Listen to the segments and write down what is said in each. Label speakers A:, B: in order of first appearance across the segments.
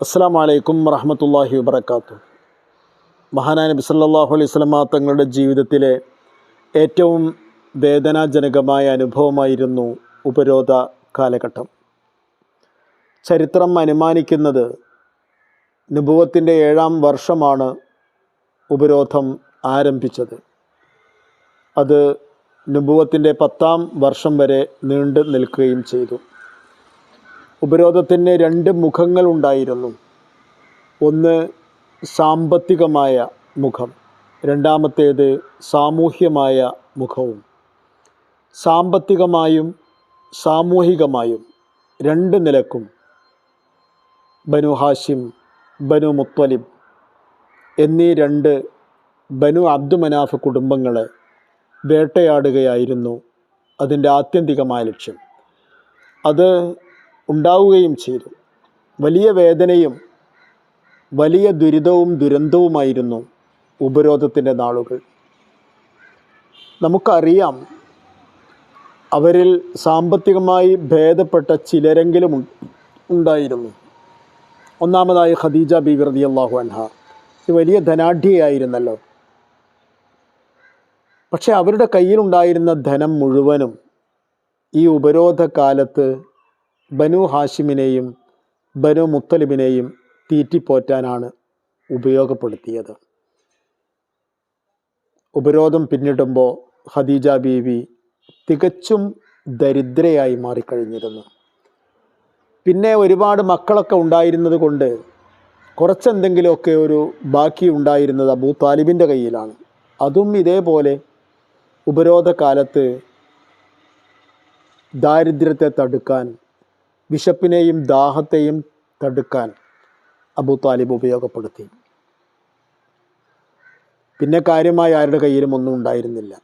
A: അസ്സാം വലൈക്കും വറഹമത്തല്ലാഹി വബർക്കാത്തു മഹാനായ നബി സല്ലല്ലാഹു അലൈഹി സ്വലമ തങ്ങളുടെ ജീവിതത്തിലെ ഏറ്റവും വേദനാജനകമായ അനുഭവമായിരുന്നു ഉപരോധ കാലഘട്ടം. ചരിത്രം അനുമാനിക്കുന്നത് നുഭവത്തിന്റെ ഏഴാം വർഷമാണ് ഉപരോധം ആരംഭിച്ചത്. അത് നുഭവത്തിന്റെ പത്താം വർഷം വരെ നീണ്ടു നിൽക്കുകയും ചെയ്തു. ഉപരോധത്തിന് രണ്ട് മുഖങ്ങൾ ഉണ്ടായിരുന്നു ഒന്ന് സാമ്പത്തികമായ മുഖം രണ്ടാമത്തേത് സാമൂഹ്യമായ മുഖവും. സാമ്പത്തികമായും സാമൂഹികമായും രണ്ട് നിലക്കും. ബനു ഹാഷിം ബനു മുത്തലിബ് എന്നീ രണ്ട് ബനു അബ്ദുമനാഫ് കുടുംബങ്ങളെ വേട്ടയാടുകയായിരുന്നു അതിന്റെ ആത്യന്തികമായ ലക്ഷ്യം. അത് ഉണ്ടാവുകയും ചെയ്തു. വലിയ വേദനയും വലിയ ദുരിതവും ദുരന്തവുമായിരുന്നു ഉപരോധത്തിന്റെ നാളുകൾ. നമുക്കറിയാം അവരിൽ സാമ്പത്തികമായി ഭേദപ്പെട്ട ചിലരെങ്കിലും ഉണ്ടായിരുന്നു. ഒന്നാമതായി ഖദീജ ബീവി റതി അള്ളാഹു അൻഹ വലിയ ധനാഢ്യയായിരുന്നല്ലോ. പക്ഷെ അവരുടെ കയ്യിലുണ്ടായിരുന്ന ധനം മുഴുവനും ഈ ഉപരോധ കാലത്ത് ബനു ഹാഷിമിനെയും ബനു മുത്തലിബിനെയും തീറ്റിപ്പോറ്റാനാണ് ഉപയോഗപ്പെടുത്തിയത്. ഉപരോധം പിന്നിടുമ്പോൾ ഖദീജ ബീവി തികച്ചും ദരിദ്രയായി മാറിക്കഴിഞ്ഞിരുന്നു. പിന്നെ ഒരുപാട് മക്കളൊക്കെ ഉണ്ടായിരുന്നത് കൊണ്ട് കുറച്ചെന്തെങ്കിലുമൊക്കെ ഒരു ബാക്കി ഉണ്ടായിരുന്നത് അബൂ താലിബിന്റെ കയ്യിലാണ്. അതും ഇതേപോലെ ഉപരോധകാലത്ത് ദാരിദ്ര്യത്തെ തടുക്കാൻ വിശപ്പിനെയും ദാഹത്തെയും തടുക്കാൻ അബൂ താലിബ് ഉപയോഗപ്പെടുത്തി. പിന്നെ കാര്യമായി ആരുടെ കയ്യിലും ഒന്നും ഉണ്ടായിരുന്നില്ല.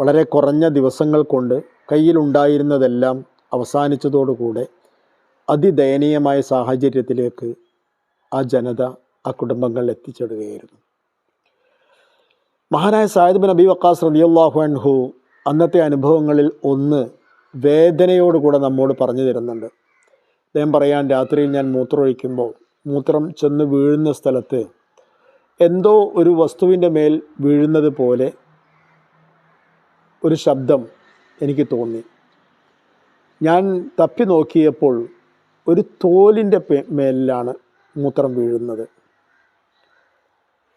A: വളരെ കുറഞ്ഞ ദിവസങ്ങൾ കൊണ്ട് കയ്യിലുണ്ടായിരുന്നതെല്ലാം അവസാനിച്ചതോടുകൂടെ അതിദയനീയമായ സാഹചര്യത്തിലേക്ക് ആ ജനത ആ കുടുംബങ്ങൾ എത്തിച്ചേടുകയായിരുന്നു. മഹാനായ സായിദ് ബിൻ അബി വക്കാസ് റളിയല്ലാഹു അൻഹു അന്നത്തെ അനുഭവങ്ങളിൽ ഒന്ന് വേദനയോടുകൂടെ നമ്മോട് പറഞ്ഞു തരുന്നുണ്ട്. അദ്ദേഹം പറയാൻ രാത്രിയിൽ ഞാൻ മൂത്രമൊഴിക്കുമ്പോൾ മൂത്രം ചെന്ന് വീഴുന്ന സ്ഥലത്ത് എന്തോ ഒരു വസ്തുവിന്റെ മേൽ വീഴുന്നത് പോലെ ഒരു ശബ്ദം എനിക്ക് തോന്നി. ഞാൻ തപ്പി നോക്കിയപ്പോൾ ഒരു തോലിന്റെ മേലിലാണ് മൂത്രം വീഴുന്നത്.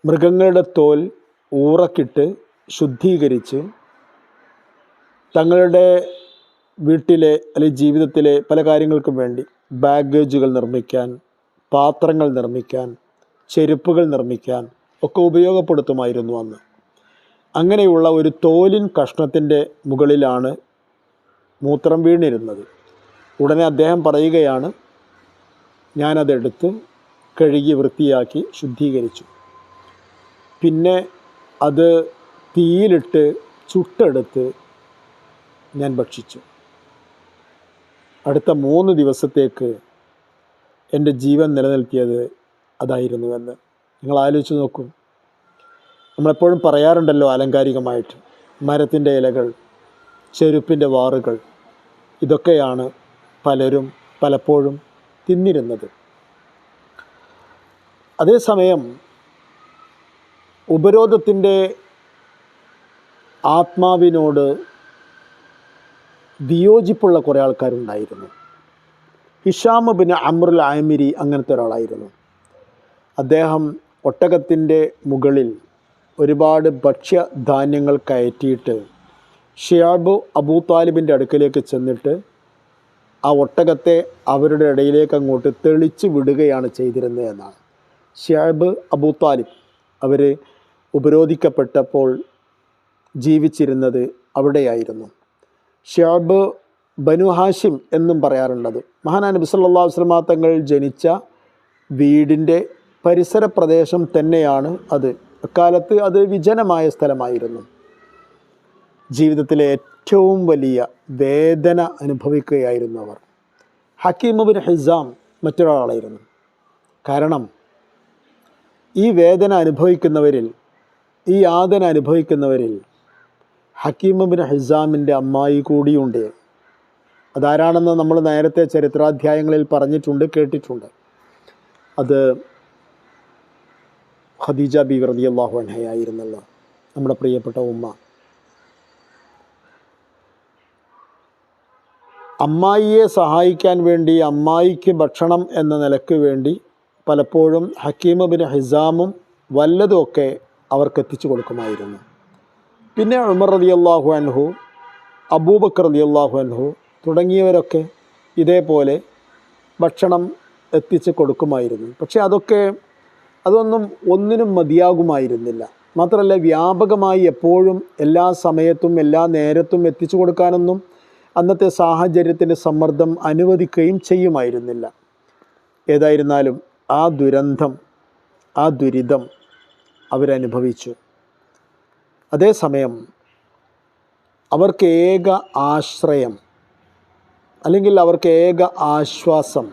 A: മൃഗങ്ങളുടെ തോൽ ഊറക്കിട്ട് ശുദ്ധീകരിച്ച് തങ്ങളുടെ വീട്ടിലെ അല്ലെങ്കിൽ ജീവിതത്തിലെ പല കാര്യങ്ങൾക്കും വേണ്ടി ബാഗേജുകൾ നിർമ്മിക്കാൻ പാത്രങ്ങൾ നിർമ്മിക്കാൻ ചെരുപ്പുകൾ നിർമ്മിക്കാൻ ഒക്കെ ഉപയോഗപ്പെടുത്തുമായിരുന്നു അന്ന്. അങ്ങനെയുള്ള ഒരു തോലിൻ കഷ്ണത്തിന്റെ മുകളിലാണ് മൂത്രം വീണിരുന്നത്. ഉടനെ അദ്ദേഹം പറയുകയാണ് ഞാനതെടുത്ത് കഴുകി വൃത്തിയാക്കി ശുദ്ധീകരിച്ചു. പിന്നെ അത് തീയിലിട്ട് ചുട്ടെടുത്ത് ഞാൻ ഭക്ഷിച്ചു. അടുത്ത മൂന്ന് ദിവസത്തേക്ക് എന്റെ ജീവൻ നിലനിർത്തിയത് അതായിരുന്നുവെന്ന്. നിങ്ങൾ ആലോചിച്ച് നോക്കൂ. നമ്മളെപ്പോഴും പറയാറുണ്ടല്ലോ ആലങ്കാരികമായിട്ട് മരത്തിന്റെ ഇലകൾ ചെരുപ്പിന്റെ വാറുകൾ ഇതൊക്കെയാണ് പലരും പലപ്പോഴും തിന്നിരുന്നത്. അതേസമയം ഉപരോധത്തിന്റെ ആത്മാവിനോട് വിയോജിപ്പുള്ള കുറേ ആൾക്കാരുണ്ടായിരുന്നു. ഹിഷാം ബിൻ അമ്രുൽ ആമിരി അങ്ങനത്തെ ഒരാളായിരുന്നു. അദ്ദേഹം ഒട്ടകത്തിന്റെ മുകളിൽ ഒരുപാട് ഭക്ഷ്യധാന്യങ്ങൾ കയറ്റിയിട്ട് ഷിയാബ് അബൂ താലിബിന്റെ അടുക്കലേക്ക് ചെന്നിട്ട് ആ ഒട്ടകത്തെ അവരുടെ ഇടയിലേക്ക് അങ്ങോട്ട് തെളിച്ച് വിടുകയാണ് ചെയ്തിരുന്നത് എന്നാണ് ഷിയാബ് അബൂ താലിബ് അവർ ഉപരോധിക്കപ്പെട്ടപ്പോൾ ജീവിച്ചിരുന്നത് അവിടെയായിരുന്നു. ഷിയാബ് ബനു ഹാഷിം എന്നും പറയാറുള്ളത്. മഹാനാ നബി സല്ലാ അലൈഹി വസല്ലമ തങ്ങൾ ജനിച്ച വീടിന്റെ പരിസര പ്രദേശം തന്നെയാണ് അത്. അക്കാലത്ത് അത് വിജനമായ സ്ഥലമായിരുന്നു. ജീവിതത്തിലെ ഏറ്റവും വലിയ വേദന അനുഭവിക്കുകയായിരുന്നു അവർ. ഹക്കീമുബിൻ ബിൻ ഹിസാം മറ്റൊരാളായിരുന്നു. കാരണം ഈ വേദന അനുഭവിക്കുന്നവരിൽ ഈ യാതന അനുഭവിക്കുന്നവരിൽ ഹക്കീം ബിൻ ഹിസാമിന്റെ അമ്മായി കൂടിയുണ്ട്. അതാരാണെന്ന് നമ്മൾ നേരത്തെ ചരിത്രാധ്യായങ്ങളിൽ പറഞ്ഞിട്ടുണ്ട് കേട്ടിട്ടുണ്ട്. അത് ഖദീജ ബി റളിയല്ലാഹു അൻഹയായിരുന്നല്ലോ നമ്മുടെ പ്രിയപ്പെട്ട ഉമ്മ. അമ്മായിയെ സഹായിക്കാൻ വേണ്ടി അമ്മായിക്ക് ഭക്ഷണം എന്ന നിലയ്ക്ക് വേണ്ടി പലപ്പോഴും ഹക്കീം ബിൻ ഹിസാമും വല്ലതുമൊക്കെ അവർക്ക് എത്തിച്ചു കൊടുക്കുമായിരുന്നു. പിന്നെ ഉമർ റളിയല്ലാഹു അൻഹു അബൂബക്കർ റളിയല്ലാഹു അൻഹു തുടങ്ങിയവരൊക്കെ ഇതേപോലെ ഭക്ഷണം എത്തിച്ച് കൊടുക്കുമായിരുന്നു. പക്ഷേ അതൊക്കെ അതൊന്നും ഒന്നിനും മതിയാകുമായിരുന്നില്ല. മാത്രമല്ല വ്യാപകമായി എപ്പോഴും എല്ലാ സമയത്തും എല്ലാ നേരത്തും എത്തിച്ചു കൊടുക്കാനൊന്നും അന്നത്തെ സാഹചര്യത്തിന്റെ സമ്മർദ്ദം അനുവദിക്കുകയും ചെയ്യുമായിരുന്നില്ല. ഏതായിരുന്നാലും ആ ദുരന്തം ആ ദുരിതം അവരനുഭവിച്ചു. അതേസമയം അവർക്ക് ഏക ആശ്രയം അല്ലെങ്കിൽ അവർക്ക് ഏക ആശ്വാസം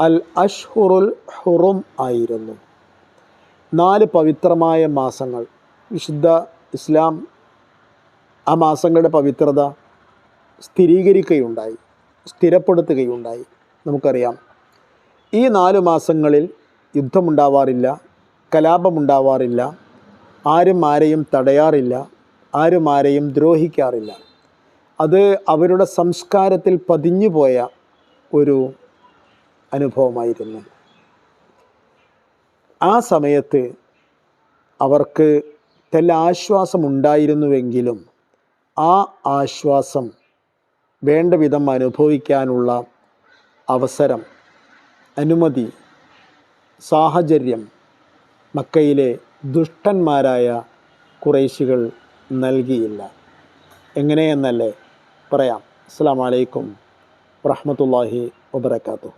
A: അൽ അഷ്ഹുറുൽ ഹുറും ആയിരുന്നു. നാല് പവിത്രമായ മാസങ്ങൾ. വിശുദ്ധ ഇസ്ലാം ആ മാസങ്ങളുടെ പവിത്രത സ്ഥിരീകരിക്കുകയുണ്ടായി സ്ഥിരപ്പെടുത്തുകയുണ്ടായി. നമുക്കറിയാം. ഈ നാല് മാസങ്ങളിൽ യുദ്ധമുണ്ടാവാറില്ല കലാപമുണ്ടാവാറില്ല ആരും ആരെയും തടയാറില്ല ആരും ആരെയും ദ്രോഹിക്കാറില്ല. അത് അവരുടെ സംസ്കാരത്തിൽ പതിഞ്ഞു പോയ ഒരു അനുഭവമായിരുന്നു. ആ സമയത്ത് അവർക്ക് തെല്ല ആശ്വാസമുണ്ടായിരുന്നുവെങ്കിലും ആ ആശ്വാസം വേണ്ട വിധം അനുഭവിക്കാനുള്ള അവസരം അനുമതി സാഹചര്യം മക്കയിലെ ദുഷ്ടന്മാരായ കുറേശികൾ നൽകിയില്ല. എങ്ങനെയെന്നല്ലേ പറയാം. അസ്സാം വലൈക്കും വറഹമത്തല്ലാഹി വബർക്കാത്തു